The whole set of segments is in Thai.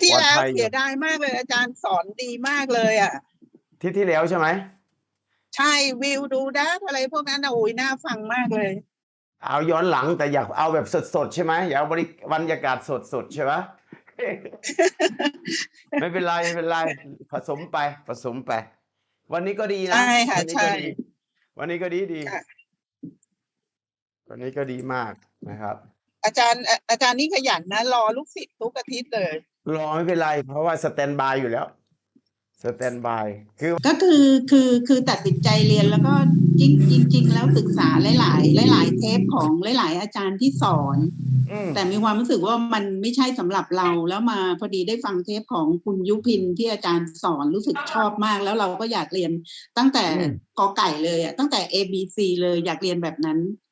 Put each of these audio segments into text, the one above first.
ที่ปลอดแล้วภัยอยู่เสียดายมากเลย อาจารย์สอนดีมากเลยอะที่ที่แล้วใช่ไหมใช่วิวดูดักอะไรพวกนั้นนะโอ้ยน่าฟังมากเลย เอาย้อนหลังแต่อยากเอาแบบสดๆใช่ไหมอยากเอาบริบรรยากาศสดๆใช่ไหมไม่เป็นไรไม่เป็นไรผสมไปผสมไป วันนี้ก็ดีนะใช่ค่ะวันนี้ก็ใช่ดีวันนี้ก็ดีดีค่ะวันนี้ก็ดีมากนะครับ อาจารย์อะอาจารย์นี่ขยันนะรอลูกศิษย์ทุกอาทิตย์เลย รอไม่เป็นไร เพราะว่าสแตนบายอยู่แล้วสแตนบายคือก็คือคือคือตัดสินใจเรียนแล้วก็จริงจริง ๆ แล้วศึกษาหลาย ๆ หลาย ๆ เทปของหลาย ๆ อาจารย์ที่สอนอืมแต่มีความรู้สึกว่ามันไม่ใช่สำหรับเราแล้วมาพอดีได้ฟังเทปของคุณยุพินที่อาจารย์สอนรู้สึกชอบมาก แล้วเราก็อยากเรียนตั้งแต่กอไก่เลยอะตั้งแต่ A B C เลยอยากเรียนแบบนั้นอืม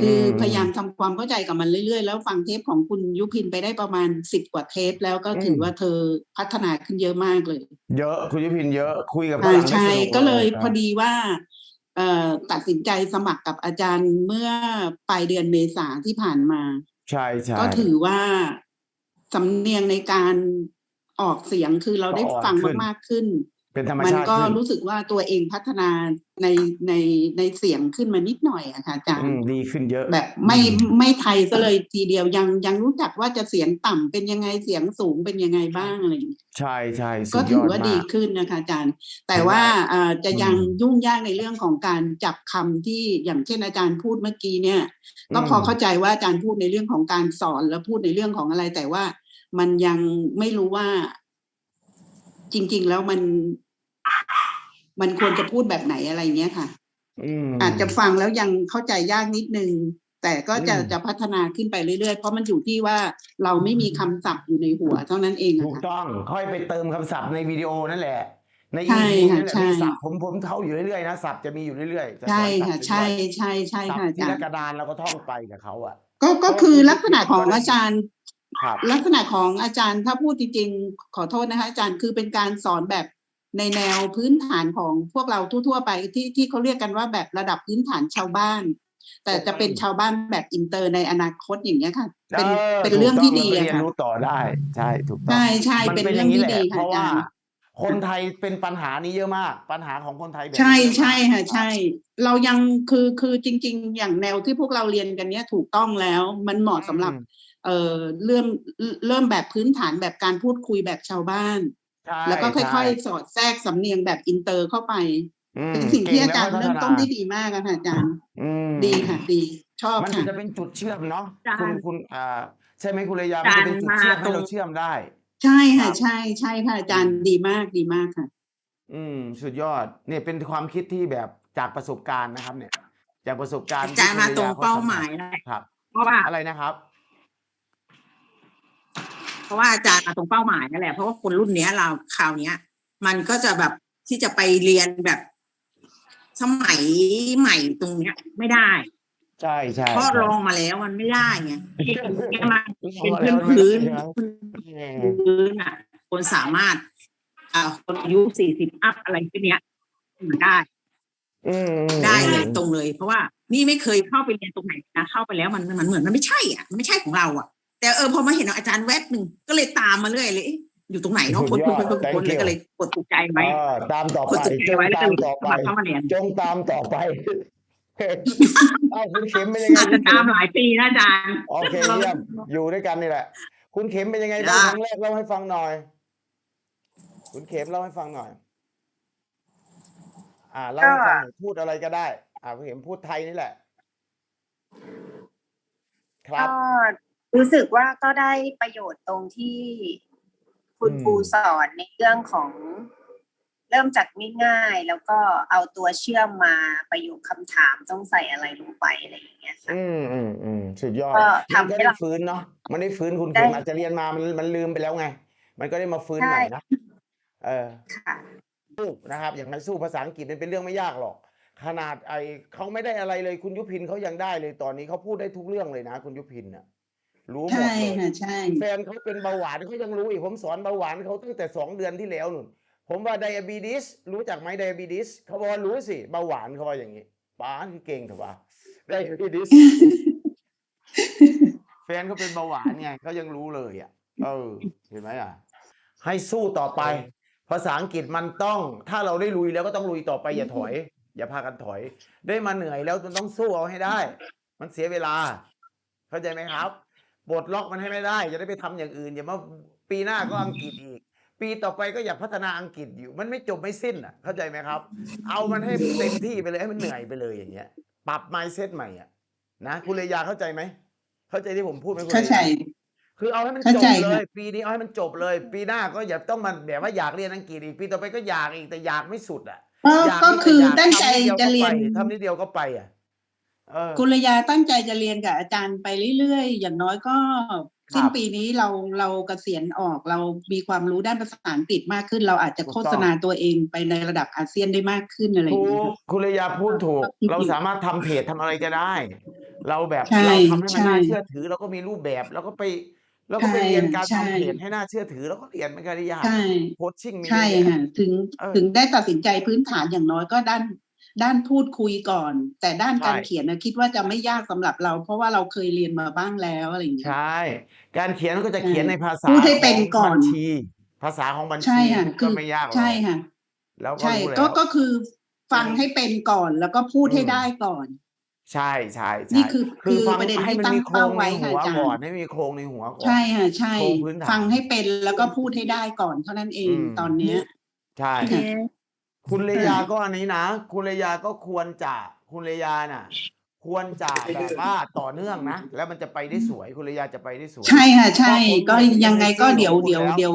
คือพยายามทำความเข้าใจกับมันเรื่อยๆ แล้วฟังเทปของคุณยุพินไปได้ประมาณสิบกว่าเทปแล้วก็ถือว่าเธอพัฒนาขึ้นเยอะมากเลย เยอะคุณยุพินเยอะคุยกับฝอ่ารั่งได้ใช่สนุก็เลยครับพอดีว่าเอ่อตัดสินใจสมัครกับอาจารย์เมื่อปลายเดือนเมษาที่ผ่านมา ใช่ใช่ก็ถือว่าสำเนียงในการออกเสียงคือเราได้ก็อ่อนฟังขึ้นมากๆขึ้น เป็นธรรมมันชาติก็ขึ้นรู้สึกว่าตัวเองพัฒนาในในในเสียงขึ้นมานิดหน่อยอะค่ะอาจารอืย์มดีขึ้นเยอะ แบบไม่ไม่ไทยซะเลยทีเดียวยังยังรู้จักว่าจะเสียงต่ำเป็นยังไงเสียงสูงเป็นยังไงบ้างอะไรอย่างเงี้ยใช่ใช่สุก็ดยถืออดว่ามาดีกขึ้นนะคะอาจารย์ แต่ถือว่าว่าเอ่อจะยังอืมยุ่งยากในเรื่องของการจับคำที่อย่างเช่นอาจารย์พูดเมื่อกี้เนี่ย ก็อืมพอเข้าใจว่าอาจารย์พูดในเรื่องของการสอนแล้วพูดในเรื่องของอะไรแต่ว่ามันยังไม่รู้ว่าจริง ๆ แล้วมัน มันควรจะพูดแบบไหนอะไรเงี้ยค่ะอืมอาจจะฟังแล้วยังเข้าใจยากนิดนึง แต่ก็จะอืมจะพัฒนาขึ้นไปเรื่อยๆ เพราะมันอยู่ที่ว่าเราไม่มีคำศัพท์อยู่ในหัวเท่านั้นเองถูอะกค่ะต้องค่อยไปเติมคำศัพท์ในวิดีโอนั่นแหละ ในใช่อีพีค่ะนั่นแหละใช่มีศัพท์ผมผมเท่าอยู่เรื่อยๆนะศัพท์จะมีอยู่เรื่อยๆจสอนใช่ศัพค่ะท์ใช่เรื่อยใช่ใช่ๆศัพค่ะท์อาทีจารละย์กระดานเราก็ท่องไปกับเขาอะ ก็ก็เพราะคือว่าลักษณะของก็ได้อาจารย์ครับลักษณะของอาจารย์ถ้าพูดจริงๆขอโทษนะคะอาจารย์คือเป็นการสอนแบบ ในแนวพื้นฐานของพวกเราทั่วๆไปที่ที่เขาเรียกกันว่าแบบระดับพื้นฐานชาวบ้าน แต่จะเป็นชาวบ้านแบบอินเตอร์ในอนาคตอย่างเงี้ยค่ะเป็นออเป็นถูกเรื่องต้ที่แล้วดีก็อะเรียนค่ะรู้ต่อได้ใช่ถูกต้องใช่ใช่มันเป็นเป็นอเรื่ย่าองงนี้ที่แหละดีเพค่ะราะอาว่าจารย์คนไทยเป็นปัญหานี้เยอะมาก ปัญหาของคนไทยแบบนี้ใช่เยอะมากใช่ค่ะใช่ เรายังคือคือจริง ๆ อย่างแนวที่พวกเราเรียนกันเนี้ยถูกต้องแล้วมันเหมาะสำหรับอืมเอ่อเริ่มเริ่มแบบพื้นฐานแบบการพูดคุยแบบชาวบ้านใช่ แล้วก็ค่ใช่อยๆ สอดแทรกสำเนียงแบบอินเตอร์เข้าไปอืมเป็นสิ่งที่เก่อาจารย์แล้วเริ่มพัฒต้นได้ดีมากอะค่ะอาจารย์อืมดีค่ะดี ชอบมันค่ะจะเป็นจุดเชื่อมเนาะอาจารย์คุณคุณอ่าใช่ไหมคุณระยามันจะเป็นจุดเชื่อมอาจารย์มาให้เราตรงเชื่อมได้ ใช่ครัค่ะบใช่ใช่ค่ะอาจารย์ดีมากดีมากค่ะ อืม สุดยอดเนี่ยเป็นความคิดที่แบบจากประสบการณ์นะครับ เนี่ย จากประสบการณ์อาจารย์ที่มาคุณตรงยขเป้าสัผัสหมายแล้วครับ เพราะว่าอะไรนะครับ เพราะว่าอาจารย์มาตรงเป้าหมายนั่นแหละเพราะว่าคนรุ่นเนี้ยเราคราวเนี้ย มันก็จะแบบที่จะไปเรียนแบบสมัยใหม่ตรงเนี้ย ไม่ได้ใช่ใช่เพราะใช่ลองมาแล้วมันไม่ได้ไงเนี่ยมันลองเป็นมาพื้แล้นวไม่ได้พื้นใช่ไหมอืมพื้นอะ คนสามารถอ่าคนอายุสี่สิบอัพอะไรพวกเนี้ยมันได้อืมอืมได้เลยอืมตรงเลย เพราะว่านี่ไม่เคยเข้าไปเรียนตรงไหนนะเข้าไปแล้วมันมันเหมือนมันไม่ใช่อะมันไม่ใช่ของเราอะ แต่เออพอมาเห็นอาจารย์แวบหนึ่งก็เลยตามมาเรื่อยเลยเอ๊ะอยู่ตรงไหนเนาะคนคนคนคนคนเลยก็เลยกดถูกใจไว้เออตามต่อกดไปถูกใจจงไว้แล้วตาก็มเลยต่อสไปมัครเข้ามาเรียนจงตามต่อไปเอ้าคุณเข็มเป็นยังไงอาจคุจะณเข็ตามมหลายปีนะอาจารย์โอเคเยี่ยมอยู่ด้วยกันนี่แหละ คุณเข็มเป็นยังไงบ้างจ้ะครั้งแรกเล่าให้ฟังหน่อย คุณเข็มเล่าให้ฟังหน่อย อ่าเล่าให้ฟังหน่อยพูดอะไรก็ได้ อ่าคุณเข็มพูดไทยนี่แหละ ครับก็ รู้สึกว่าก็ได้ประโยชน์ตรงที่คุณอืมครูสอนในเรื่องของเริ่มจากง่ายๆ แล้วก็เอาตัวเชื่อมมาประโยคคำถามต้องใส่อะไรลงไปอะไรอย่างเงี้ยค่ะอืมอืมอืมสุดยอดก็มันทำก็ให้ได้เราฟื้นเนาะมันได้ฟื้นคุณได้เข็มอาจจะเรียนมามันมันลืมไปแล้วไง มันก็ได้มาฟื้นใช่ใหม่นะเออค่ะสู้นะครับ อย่างนั้นสู้ภาษาอังกฤษมันเป็นเรื่องไม่ยากหรอก ขนาดไอเขาไม่ได้อะไรเลยคุณยุพินเขายังได้เลยตอนนี้เขาพูดได้ทุกเรื่องเลยนะ คุณยุพินน่ะ รู้หมดใช่เลยค่ะใช่ แฟนเขาเป็นเบาหวานเขายังรู้อีกผมสอนเบาหวานเขาตั้งแต่สองเดือนที่แล้วนุ่น ผมว่าไดอะบีดิสรู้จักไหมไดอะบีดิสเขาบอกว่ารู้สิเบาหวานเขาว่าอย่างนี้ป้าคือเก่งเถอะวะไดอะบีดิส แฟนเขาเป็นเบาหวานไงเขายังรู้เลยอะ เออ เห็นไหมอะ ให้สู้ต่อไป ภาษาอังกฤษมันต้อง ถ้าเราได้ลุยแล้วก็ต้องลุยต่อไปอย่าถอย อย่าพากันถอย ได้มาเหนื่อยแล้วมันต้องสู้เอาให้ได้ มันเสียเวลา เข้าใจไหมครับ ปลดล็อกมันให้ไม่ได้ จะได้ไปทำอย่างอื่นอย่ามาปีหน้าก็อังกฤษอีก ปีต่อไปก็อยากพัฒนาอังกฤษอยู่ มันไม่จบไม่สิ้นอะ เข้าใจไหมครับ เอามันให้เต็มที่ไปเลยให้มันเหนื่อยไปเลยอย่างเงี้ย ปรับ mindset ใหม่อะนะคุณเลยาเข้าใจไหมเข้าใจที่ผมพูดไหมคุณเข้าเลยใจาคือเอาให้มันเข้าจบใจเลค่ะยปีนี้เอาให้มันจบเลย ปีหน้าก็อย่าต้องมาแบบว่าอยากเรียนอังกฤษอีกปีต่อไปก็อยากอีกแต่อยากไม่สุดอะก็อยากก็นี่คืออยากตั้งใจทำนิดดีวก็จะเรียนไปทำนิดเดียวก็ไปอะ เออกุลยาตั้งใจจะเรียนกับอาจารย์ไปเรื่อยๆ อย่างน้อยก็สิ้นครับปีนี้เราเราเกษียณออกเรามีความรู้ด้านภาษาอังกฤษมากขึ้น เราอาจจะถูกต้องโฆษณาตัวเองไปในระดับอาเซียนได้มากขึ้นอะไรอย่างถูเงี้ยกคุณเลยาพูดถูก เราสามารถทำเพจทำอะไรก็ได้ เราแบบใช่เราทำให้มันน่าใช่เชื่อถือเราก็มีรูปแบบแล้วก็ไปแล้วก็ไปใช่เรียนการใช่ทำเพจให้น่าเชื่อถือแล้วก็เรียนไม่ก็ได้ยากใช่โคชชิ่งมีใช่เยอะแยะค่ะถึงเออถึงได้ตัดสินใจพื้นฐานอย่างน้อยก็ด้าน ด้านพูดคุยก่อน แต่ด้านการใช่เขียนนะคิดว่าจะไม่ยากสำหรับเรา เพราะว่าเราเคยเรียนมาบ้างแล้วอะไรอย่างเงี้ยใช่การเขียนก็จะเขียนในภาษาพูดให้เป็นก่อนขงบัญชี ภาษาของบัญใช่ชีค่ะก็คือไม่ยากหรอกใช่ค่ะแล้วก็ใช่รู้แล้วก็ก็คือฟังให้เป็นก่อนแล้วก็พูดให้อืมได้ก่อนใช่ใช่ใช่นี่คือคือคือฟังประเด็นให้ที่มันตั้งมีโครเป้างในไว้ค่ะหัวอาจารก่อนย์ให้มีโครงในหัวก่อนใช่ค่ะใช่โครงพื้นฐานฟังให้เป็นแล้วก็พูดให้ได้ก่อนเท่านั้นเองอืมตอนเนี้ย ใช่ ค่ะคุณเลยาก็อันนี้นะ คุณเลยาก็ควรจะคุณเลยาน่ะ ควรจะแบบว่าต่อเนื่องนะ แล้วมันจะไปได้สวยคุณเลยาจะไปได้สวย ใช่ค่ะ ใช่เพราะผมก็เห็นยังไงก็ energy เดี๋ยวของคุณเดี๋ยวแล้วเดี๋ยว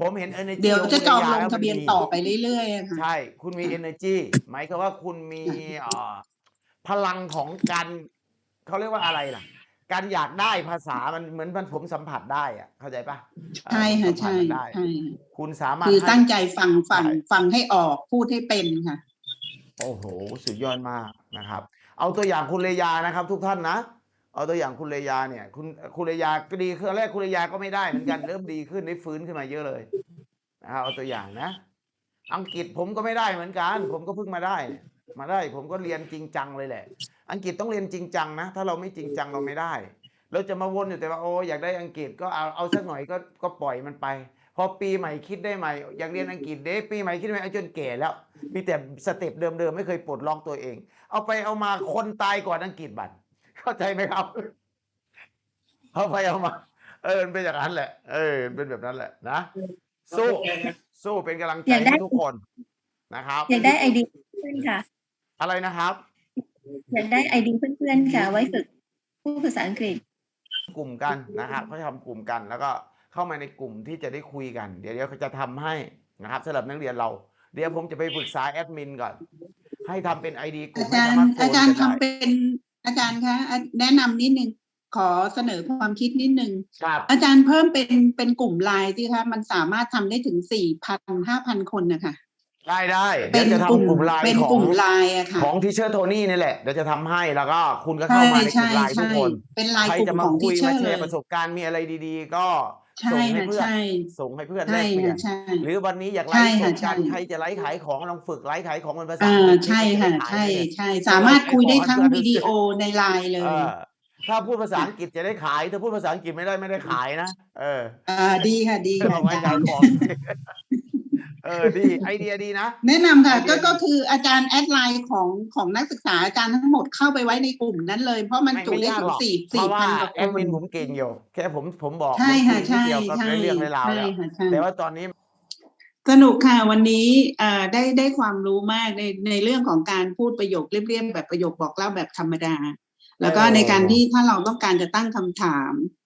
ผมเห็น energy เดี๋ยวของจะคุณจองเลยาลงแล้วมัทะเบียนดีต่อไปเรื่อยๆอะค่ะใช่ คุณมี energy หมายความว่าคุณมีเอ่อพลังของการเขาเรียกว่าอะไรล่ะ การอยากได้ภาษามันเหมือนมันผมสัมผัสได้อะเข้าใจปะเอ่อใช่ผมค่ะสัมผัสใช่มันได้ใช่คุณสามารถคือให้ตั้งใจฟังฟังใช่ฟังให้ออกพูดให้เป็นค่ะ โอ้โห สุดยอดมากนะครับ เอาตัวอย่างคุณเลยานะครับ ทุกท่านนะเอาตัวอย่างคุณเลยาเนี่ย คุณคุณเลยาก็ดีคือแรกคุณเลยาก็ไม่ได้เหมือนกันเริ่มดีขึ้นได้ฟื้นขึ้นมาเยอะเลยนะครับเอาตัวอย่างนะ อังกฤษผมก็ไม่ได้เหมือนกัน ผมก็เพิ่งมาได้เนี่ย มาได้ ผมก็เรียนจริงจังเลยแหละ อังกฤษต้องเรียนจริงจังนะ ถ้าเราไม่จริงจังเราไม่ได้ เราจะมาวนอยู่แต่ว่าโอ้อยากได้อังกฤษก็เอาเอาสักหน่อยก็ก็ปล่อยมันไป พอปีใหม่คิดได้ใหม่ อยากเรียนอังกฤษเด้ปีใหม่คิดได้ใหม่เอาจนแก่แล้ว มีแต่สเต็ปเดิมๆไม่เคยปลดล็อกตัวเอง เอาไปเอามาคนตายก่อนอังกฤษบัตรเข้าใจไหมครับเอาไปเอามา เออมันเป็นอย่างนั้นแหละ เออ เป็นแบบนั้นแหละนะสู้สู้เป็นกำลังใจอยากได้ให้ทุกคนนะครับ อยากได้ไอดีเพื่อนค่ะ อะไรนะครับ อยากได้ไอดีเพื่อนๆค่ะ ไว้ฝึกพูดภาษาอังกฤษ กลุ่มกันนะครับเขาทำกลุ่มกัน แล้วก็เข้ามาในกลุ่มที่จะได้คุยกัน เดี๋ยวเดี๋ยวเขาจะทำให้นะครับสำหรับนักเรียนเรา เดี๋ยวผมจะไปปรึกษาแอดมินก่อน ให้ทำเป็นไอดีกลุ่อามให้จารสามารถโฟนย์อาจารย์กันได้ทำเป็นอาจารย์คะอะแนะนำนิดนึงขอเสนอความคิดนิดนึงครับอาจารย์เพิ่มเป็นเป็นกลุ่มไลน์ที่คะมันสามารถทำได้ถึงสี่พันห้าพันคนนะคะ ได้ได้เป็เดี๋ยนวจะกลุ่มทำกลุ่มไลน์เป็นขอกงลุ่มไลน์อะค่ะของทีเชอร์โทนี่นี่แหละเดี๋ยวจะทำให้แล้วก็คุณก็ใช่เข้ามาในกลุ่ใช่มไลน์ทุกใช่คนเป็นไลน์ใครกลุ่จะมมาของคุทียเชอมาร์แชเลร์ยประสบการณ์มีอะไรดี ๆ ก็ใช่ส่งให้ค่ะเพื่อนใช่ส่งให้เพื่อนแลใช่กเปลี่ยค่ะนใช่หรือวันนี้อยากไลใช่ฟ์สค่ะดกันใช่ใครจะไลฟ์ขายของลองฝึกไลฟ์ขายของเป็นภาษาอ่าอังกฤษใช่นี่ก็ค่ะจได้ขายใช่เลยใช่สามารถคุยได้ทั้งขายของวิดีโอในไลน์เลเอยอถ้าพูดภาษาอังกฤษจะได้ขาย ถ้าพูดภาษาอังกฤษไม่ได้ไม่ได้ขายนะ เอออ่าดีค่ะดีค่ะเอาไว้อาขาจายรย์ของ เออดีไอเดียดีนะ แนะนำค่ะไอเดีก็ยก็ดีคืออาจารย์แอดไลน์ของของนักศึกษาอาจารย์ทั้งหมดเข้าไปไว้ในกลุ่มนั้นเลย เพราะมันไม่จุไม่ได้ยากถึหงรอกสี่เพสี่ราะว่าพันกว่าแอดคมินนผมเก่งอยู่แค่ผมผมบอกใช่ค่ะนิดใช่เดียวก็ใช่ได้เรื่องได้ราวใช่แล้วค่ะใช่แต่ว่าตอนนี้ สนุกค่ะวันนี้เอ่อได้ได้ความรู้มากในในเรื่องของการพูดประโยคเรียบๆแบบประโยคบอกเล่าแบบธรรมดา แล้วก็เออในการที่ถ้าเราต้องการจะตั้งคำถามอืม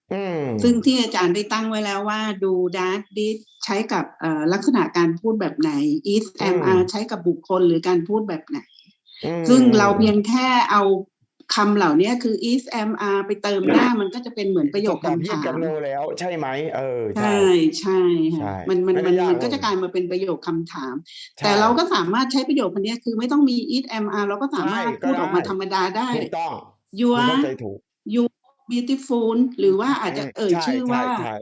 ซึ่งที่อาจารย์ได้ตั้งไว้แล้วว่าดูดักดิใช้กับเอ่อลักษณะการพูดแบบไหน is อื am ม are ใช้กับบุคคลหรือการพูดแบบไหนอืมซึ่งเราเพียงแค่เอาคำเหล่านี้คือ is am are ไปเติมหน้ามันก็จะเป็นเหมือนประโยคตอบคำยี่ถากับมโนแล้ว ใช่ไหมเออ ใช่ใช่ใช่ใช่ค่ะมันมันไม่ได้มันยากมันก็เลยจะกลายมาเป็นประโยคคำถามใช่แต่เราก็สามารถใช้ประโยคคนนี้คือไม่ต้องมี is am are เราก็สามารถใช่ก็พูดออกมาได้ธรรมดาได้ถูกต้อง you คุณ are เข้าใจถูก you beautiful หรือว่าอาจจะเอ่ยใชื่อว่าใช่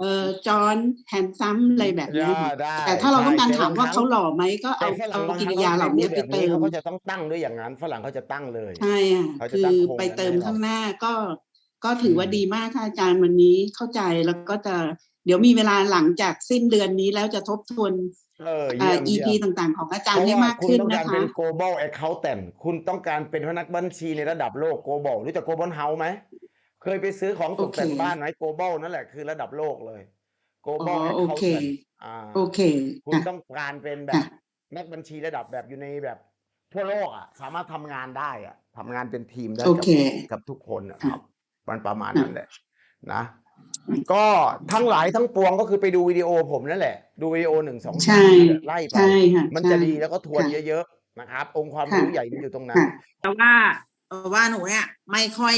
เออจอห์นแฮนซัมอะไรแบบเนี้ยใช่ค่ะได้แต่ถ้าเราต้องการใช่ถามว่าแต่บงเขาครั้งหล่อไหมก็แต่เอาฝรั่เอางบางกิครั้ริงยาเหล่านี้ไปแบบเตินี้ม เขาก็จะต้องตั้งด้วยอย่างนั้นฝรั่งเขาจะตั้งเลย ใช่ค่ะเขาจะคืตั้งอโครงไปกันเติมให้เรา ข้างหน้าก็ก็ถือว่าดีมากค่ะอาจารย์วันนี้เข้าใจแล้วก็จะเดี๋ยวมีเวลาหลังจากสิ้นเดือนนี้แล้วจะทบทวนเออเอ่เยี่อยม EP เยี่ยมต่างๆ ของอาจารเพย์ราะให้ว่ามากคุณขึ้นต้องนะการคะเป็น global accountant คุณต้องการเป็นพนักบัญชีในระดับโลก global รู้จัก global house ไหม เคยไปซื้อของตกแต่งโอเคบ้านไหม global นั่นแหละคือระดับโลกเลย global อ๋อโอเค accountant อ่าโอเค คุณค่ะต้องการเป็นแบบค่ะนักบัญชีระดับแบบอยู่ในแบบทั่วโลกอะ สามารถทำงานได้อะทำงานเป็นทีมได้โอกับเคกับทุกคนนะคค่ะรับมันประมาณค่ะนั้นแหละนะก็ทั้งหลายทั้งปวงก็คือไปดูวิดีโอผมนั่นแหละ ดูวิดีโอหนึ่งสองใช่สามนั่นแหละไล่ไปใช่ค่ะมันใช่จะดีแล้วก็ทวนค่ะเยอะๆนะครับ องค์ความค่ะรู้ใหญ่มันอยู่ตรงนั้นค่ะแต่ว่าเออว่าหนูเนี่ยไม่ค่อย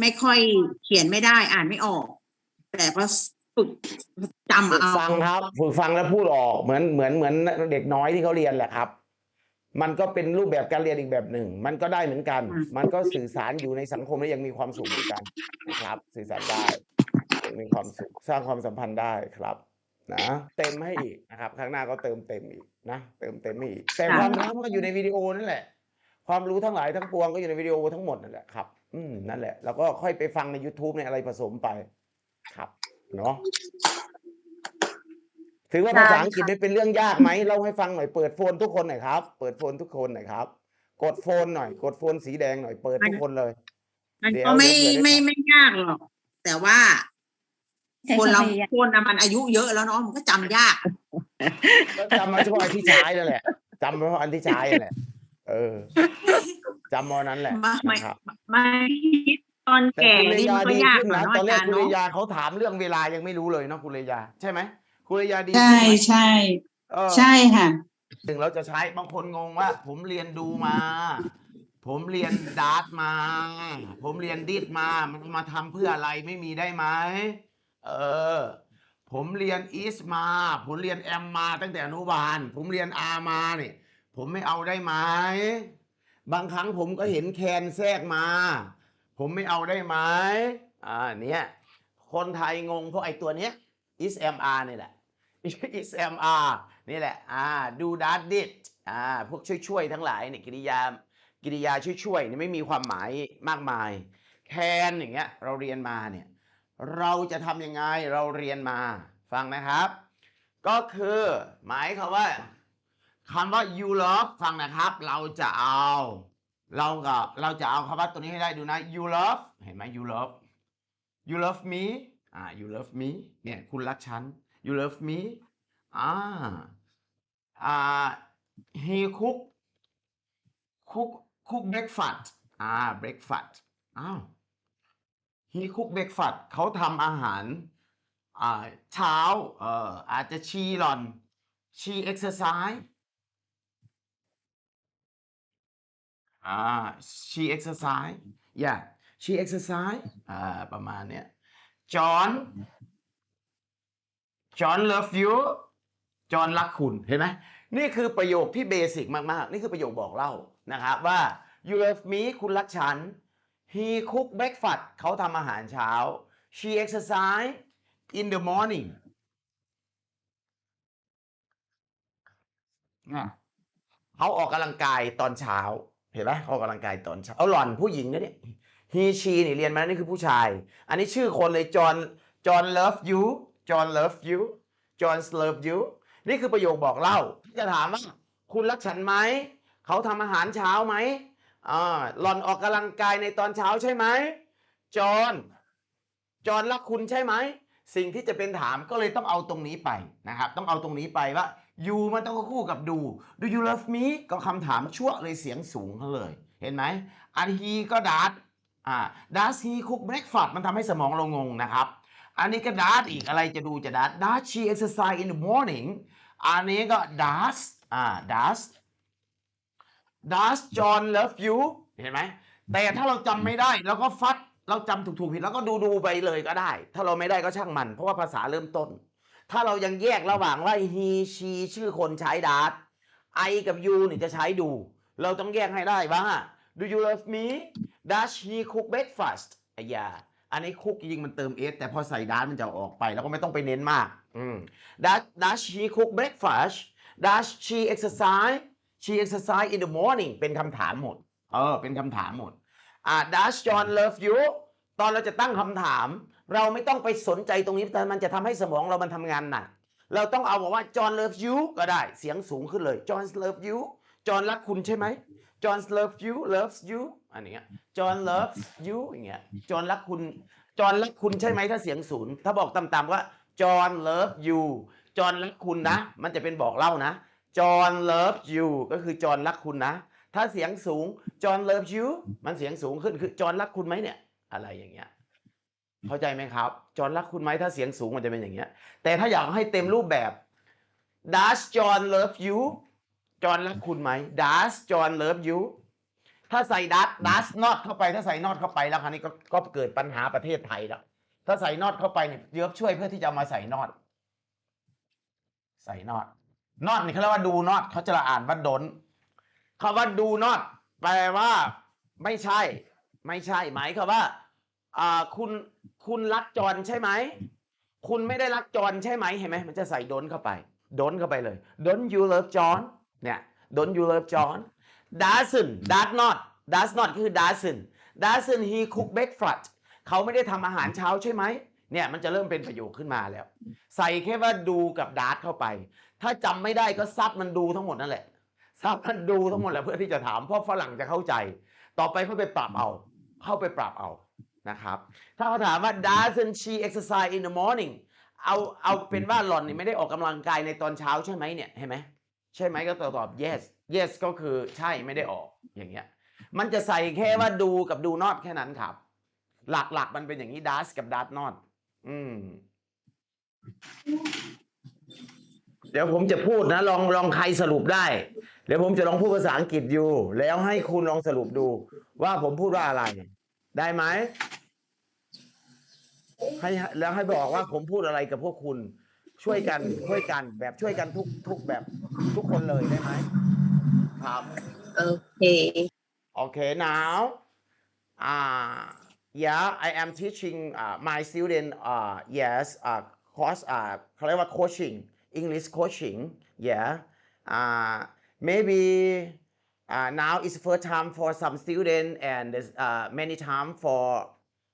ไม่ค่อยเขียนไม่ได้อ่านไม่ออก แต่ก็ฝึกจำฝึกเอาฟังครับ ฝึกฟังแล้วพูดออกเหมือนเหมือนเหมือนเด็กน้อยที่เขาเรียนแหละครับ มันก็เป็นรูปแบบการเรียนอีกแบบหนึ่ง มันก็ได้เหมือนกัน มันก็สื่อสารอยู่ในสังคมและยังมีความสุขเหมือนกันนะครับ สื่อสารได้ยังมีความสุขสร้างความสัมพันธ์ได้ครับนะเต็มให้อีกนะครับ ข้างหน้าก็เติมเต็มอีกนะเติมเต็มให้อีกแต่ความรู้มันก็อยู่ในวิดีโอนั่นแหละ ความรู้ทั้งหลายทั้งปวงก็อยู่ในวิดีโอทั้งหมดนั่นแหละครับ อืมนั่นแหละ แล้วก็ค่อยไปฟังใน YouTube ในอะไรผสมไป ครับ เนาะถือว่าภาษาอังกฤษไม่เป็นเรื่องยากไหมเล่าให้ฟังหน่อยเปิดโฟนทุกคนหน่อยครับ เปิดโฟนทุกคนหน่อยครับ กดโฟนหน่อย กดโฟนสีแดงหน่อยเปิดทุกคนเลย มันเดี๋ยวก็ไม่เดี๋ยวเดี๋ยวไม่ไม่ยากหรอก แต่ว่าใช้คนวามเราพยายามคนน่ะมันอายุเยอะแล้วเนาะมันก็จำยากก็จำมาเฉพาะอันที่ใช้นั่นแหละจำเฉพาะอันที่ใช้นั่นแหละ เออ จำเอานั้นแหละไม่ไม่นะครับไม่ตอนแต่แก่คุณเลยนี่ยามันก็ดียากขึ้นหน่อยนะเนาะตอนอาแรกจารย์คุณเลยเนาะยาเขาถามเรื่องเวลายังไม่รู้เลยเนาะคุณเลยา ใช่ไหมคุณเลยาดีใช่ขึ้นไหมใช่ เออ ใช่ค่ะ ถึงเราจะใช้บางคนงงว่า ผมเรียนดูมา ผมเรียนดาร์ตมา ผมเรียนดิดมา มันมาทำเพื่ออะไรไม่มีได้ไหมเออ ผมเรียนอีสมา ผมเรียนแอมมาตั้งแต่อนุบาล ผมเรียนอามาเนี่ยผมไม่เอาได้ไหม บางครั้งผมก็เห็นแคนแทรกมา ผมไม่เอาได้ไหมอ่าเนี่ยคนไทยงงเพราะไอ้ตัวเนี้ย is mr นี่แหละ is mr นี่แหละอ่า do that did อ่าพวกช่วยๆทั้งหลายเนี่ยกิริยากิริยาช่วยๆเนี่ยไม่มีความหมายมากมายแคนอย่างเงี้ยเราเรียนมาเนี่ยเราจะทำยังไงเราเรียนมาฟังนะครับ ก็คือหมายคำว่า คำว่า you love ฟังนะครับ เราจะเอา เราก็เราจะเอาคำว่าตัวนี้ให้ได้ดูนะ you love เห็นไหม you love you love me อ่า you love me เนี่ยคุณรักฉัน you love me อ่าอ่า he cook cook cook breakfast อ่า breakfast อ้าว he cook breakfast เขาทำอาหารอ่าเช้าเอ่ออาจจะชีหลอนชี exercise า she exercise yeah she exercise อ่าประมาณเนี้ย John John love you John รักคุณเห็นไหมนี่คือประโยคที่เบสิกมาก ๆ นี่คือประโยคบอกเล่านะครับว่า you love me คุณรักฉัน he cook breakfast เขาทำอาหารเช้า she exercise in the morning อะเขาออกกำลังกายตอนเช้า เห็นไหมเขาออกกำลังกายตอนเช้าเอาหล่อนผู้หญิงนะเนี่ย he she นี่เรียนมานี่คือผู้ชาย อันนี้ชื่อคนเลย John John love you John love you John love you นี่คือประโยคบอกเล่าจะถามว่าคุณรักฉันไหมเขาทำอาหารเช้าไหมอ่าหล่อนออกกำลังกายในตอนเช้าใช่ไหมจอห์นจอห์นรักคุณใช่ไหมสิ่งที่จะเป็นถามก็เลยต้องเอาตรงนี้ไปนะครับ ต้องเอาตรงนี้ไปว่า you มันต้องคู่กับดู do you love me ก็คำถามชั่วเลยเสียงสูงเขาเลย เห็นไหมอัน he ก็ does อ่า does he cook breakfast มันทำให้สมองเรางงนะครับ อันนี้ก็ does อีกอะไรจะดูจะ does does she exercise in the morning อันนี้ก็ does อ่า does does John love you เห็นไหม แต่ถ้าเราจำไม่ได้เราก็ฟัด เราจำถูกๆผิดแล้วก็ดูดูๆไปเลยก็ได้ ถ้าเราไม่ได้ก็ช่างมัน เพราะว่าภาษาเริ่มต้น ถ้าเรายังแยกระหว่างว่า he she ชื่อคนใช้ does I กับ you นี่จะใช้ดู เราต้องแยกให้ได้ว่า do you love me does he cook breakfast อะอย่าอันนี้คุกจริงๆมันเติม s แต่พอใส่ does มันจะออกไป แล้วก็ไม่ต้องไปเน้นมากอืม does does she cook breakfast does she exercise she exercise in the morning เป็นคำถามหมด เออ เป็นคำถามหมดอ่า does John love you ตอนเราจะตั้งคำถาม เราไม่ต้องไปสนใจตรงนี้แต่มันจะทำให้สมองเรามันทำงานหนักเราต้องเอาบอกว่า John loves you ก็ได้เสียงสูงขึ้นเลย John loves you John รักคุณใช่ไหม John loves you loves you อันนี้ย John loves you อย่างเงี้ย John รักคุณ John รักคุณใช่ไหมถ้าเสียงศูนย์ถ้าบอกต่ำๆว่า John loves you John รักคุณนะ มันจะเป็นบอกเล่านะ John loves you ก็คือ John รักคุณนะ ถ้าเสียงสูง John loves you มันเสียงสูงขึ้นคือ John รักคุณไหมเนี่ย อะไรอย่างเงี้ย เข้าใจไหมครับ จอห์นรักคุณไหมถ้าเสียงสูงมันจะเป็นอย่างเงี้ย แต่ถ้าอยากให้เต็มรูปแบบ Does John love you จอห์นรักคุณไหม Does John love you ถ้าใส่ does does not เข้าไปถ้าใส่ not เข้าไปแล้วคราวนี้ก็ก็เกิดปัญหาประเทศไทยแล้วถ้าใส่ not เข้าไปเนี่ยเยอบช่วยเพื่อที่จะมาใส่ not ใส่ not not นี่เขาเรียกว่า do not เขาจะอ่านว่าดนคำว่า do not แปลว่า ไม่ใช่ ไม่ใช่ หมายความว่า อ่า คุณ คุณรักจรใช่ไหม คุณไม่ได้รักจรใช่ไหมเห็นไหมมันจะใส่ดนเข้าไปดนเข้าไปเลย don't you love John เนี่ย don't you love John doesn't does not does not คือ doesn't doesn't he cook breakfast เขาไม่ได้ทำอาหารเช้าใช่ไหมเนี่ยมันจะเริ่มเป็นประโยคขึ้นมาแล้ว ใส่แค่ว่าดูกับ does เข้าไป ถ้าจำไม่ได้ก็ซับมันดูทั้งหมดนั่นแหละซับมันดูทั้งหมดแหละเพื่อที่จะถามเพราะฝรั่งจะเข้าใจ ต่อไปเขาไปปรับเอา เข้าไปปรับเอา นะครับ ถ้าเขาถามว่า doesn't she exercise in the morning เอาเอาเป็นว่าหล่อนนี่ไม่ได้ออกกำลังกายในตอนเช้าใช่ไหมเนี่ยเห็นไหมใช่ไหมก็ตอบตอบ yes yes ก็คือใช่ไม่ได้ออกอย่างเงี้ยมันจะใส่แค่ว่าดูกับดู not แค่นั้นครับ หลักๆมันเป็นอย่างนี้ does กับ does not อืมเดี๋ยวผมจะพูดนะลองลองใครสรุปได้ เดี๋ยวผมจะลองพูดภาษาอังกฤษอยู่ แล้วให้คุณลองสรุปดู ว่าผมพูดว่าอะไร ได้ไหม ให้แล้วให้บอกว่าผมพูดอะไรกับพวกคุณ ช่วยกันช่วยกันแบบช่วยกันทุกทุกแบบทุกคนเลยได้ไหมครับโอเค Okay, now, uh, yeah, I am teaching uh, my student, uh, yes, uh, course, uh, เขาเรียกว่า coaching, English coaching, yeah. Uh, maybe uh, now is first time for some student and there's, uh, many time for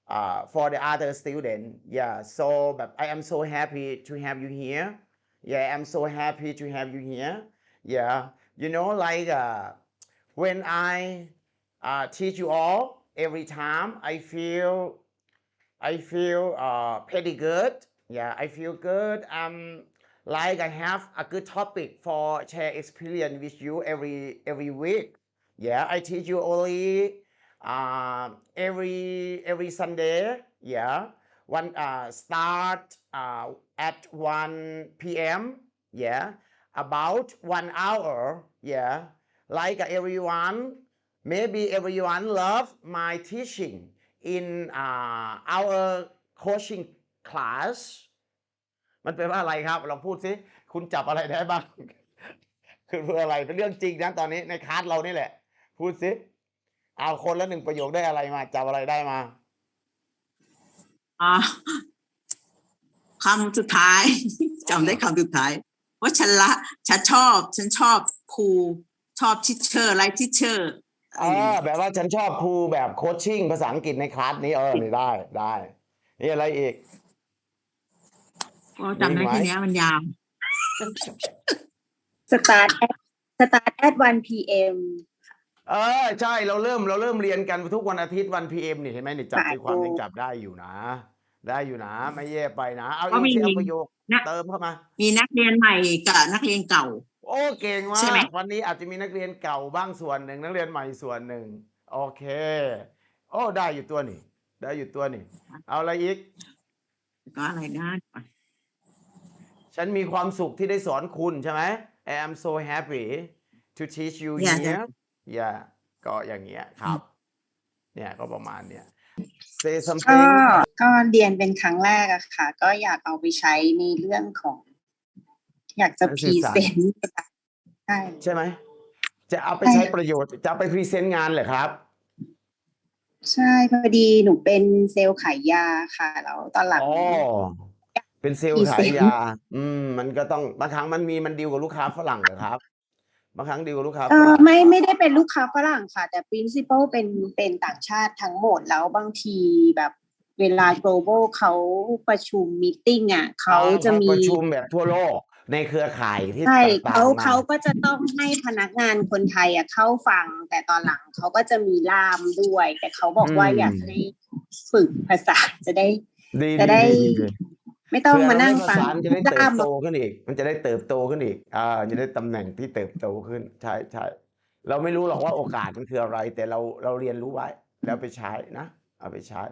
uh, for the other student, yeah. So, but I am so happy to have you here. Yeah, I'm so happy to have you here. Yeah, you know, like uh, when I uh, teach you all every time i feel i feel uh, pretty good yeah i feel good um like i have a good topic for share experience with you every every week yeah i teach you only uh, every every sunday yeah one uh, start uh, at 1 p.m yeah about one hour yeah like everyone maybe everyone love my teaching in uh, our coaching class มันเป็นว่าอะไรครับลองพูดสิคุณจับอะไรได้บ้าง คือเพื่ออะไรเป็นเรื่องจริงนะตอนนี้ในคลาสเรานี่แหละ พูดสิ เอาคนละหนึ่งประโยคได้อะไรมาจับอะไรได้มา อ่าคำสุดท้าย จำได้คำสุดท้ายว่าฉันละฉันชอบ ฉันชอบครูชอบทิเชอร์ไลท์ทิเชอร์เออแบบว่าฉันชอบครูแบบโคชชิ่งภาษาอังกฤษในคลาสนี้เออนี่ได้ได้นี่อะไรอีกก็จำได้แค่เนี้ยมันยาว start at start at 1 p.m. เออใช่เราเริ่มเราเริ่มเรียนกันทุกวันอาทิตย์วันพีเอ็มนี่เห็นไหมนี่จับใจความยังจับได้อยู่นะ ได้อยู่นะ ไม่แย่ไปนะ เอาก็อีกมีทีเอาประโยคนะเติมเข้ามา มีนักเรียนใหม่กับนักเรียนเก่า โอ้เก่งมาใช่ไหม กวันนี้อาจจะมีนักเรียนเก่าบ้างส่วนหนึ่งนักเรียนใหม่ส่วนหนึ่งโอเค โอ้ได้อยู่ตัวนี่ได้อยู่ตัวนี่ เอาอะไรอีก ก็อะไรนะฉันมีความสุขที่ได้สอนคุณใช่ไหม I am so happy to teach you Yeah, here yeah ก็อย่างเงี้ยครับ เนี่ยก็ประมาณเนี้ย say ก็ something ก็เรียนเป็นครั้งแรกอะค่ะ ก็อยากเอาไปใช้ในเรื่องของ อยากจะการพสื่รีอสาร เซนต์ใช่ ใช่ไหม จะเอาไปใช่ใช้ประโยชน์ จะเอาไปพรีเซนต์งานเหรอครับ ใช่พอดีหนูเป็นเซลล์ขายยาค่ะ แล้วตอนหลัง อ๋อ เป็นเซลล์ขายยา อืม มันก็ต้องบางครั้งมันมีมันดีลกับลูกค้าฝรั่งเหรอครับ บางครั้งดีลกับลูกค้าเอฝอรั่งไม่ไม่ได้เป็นลูกค้าฝรั่งค่ะ แต่ principal เป็นเป็นต่างชาติทั้งหมดแล้วบางทีแบบเวลา global เขาประชุมมีติ้งอะเขาจะมีประชุมแบบทั่วโลกในเครือข่ายที่ใช่ต่างๆเขามาเขาก็จะต้องให้พนักงานคนไทยอะเข้าฟัง แต่ตอนหลังเขาก็จะมีล่ามด้วย แต่เขาบอกว่าอยากให้ฝึกภาษาจะได้ดีจะได้ดีดี ไม่ต้องมานั่งเพื่อฟังภาษามันจะได้เติล่าบมโตขึ้นอีก มันจะได้เติบโตขึ้นอีก อ่า จะได้ตำแหน่งที่เติบโตขึ้น ใช่ใช่เราไม่รู้หรอกว่าโอกาสมันคืออะไร แต่เราเราเรียนรู้ไว้ แล้วไปใช้นะ เอาไปใช้